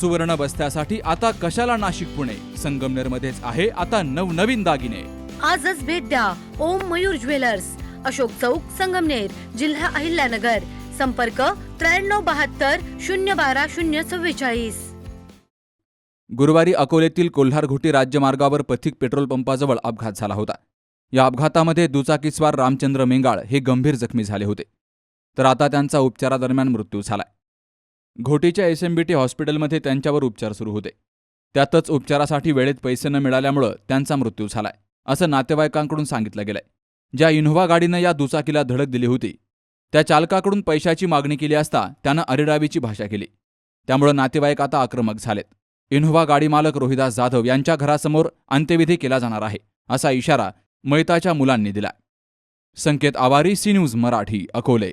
सुवर्ण बस्त्यासाठी आता कशाला नाशिक पुणे? संगमनेर मध्येच आहे आता नवनवीन दागिने. आजच भेट द्या ओम मयूर ज्वेलर्स. अशोक चौक संगमनेर जिल्हा अहिल्यानगर. संपर्क त्र्याण्णव बहात्तर शून्य बारा शून्य चव्वेचाळीस. गुरुवारी अकोलेतील कोल्हारघोटी राज्यमार्गावर पथिक पेट्रोल पंपाजवळ अपघात झाला होता. या अपघातामध्ये दुचाकीस्वार रामचंद्र मेंगाळ हे गंभीर जखमी झाले होते. तर आता त्यांचा उपचारादरम्यान मृत्यू झालाय. घोटीच्या एसएमबीटी हॉस्पिटलमध्ये त्यांच्यावर उपचार सुरू होते. त्यातच उपचारासाठी वेळेत पैसे न मिळाल्यामुळं त्यांचा मृत्यू झालाय असं नातेवाईकांकडून सांगितलं गेलंय. ज्या इनोव्हा गाडीनं या दुचाकीला धडक दिली होती त्या चालकाकडून पैशाची मागणी केली असता त्यानं अरेरावीची भाषा केली. त्यामुळं नातेवाईक आता आक्रमक झालेत. इनोव्हा गाडी मालक रोहिदास जाधव यांच्या घरासमोर अंत्यविधी केला जाणार आहे असा इशारा मैताच्या मुलांनी दिला. Sanket Awari C news Marathi Akole.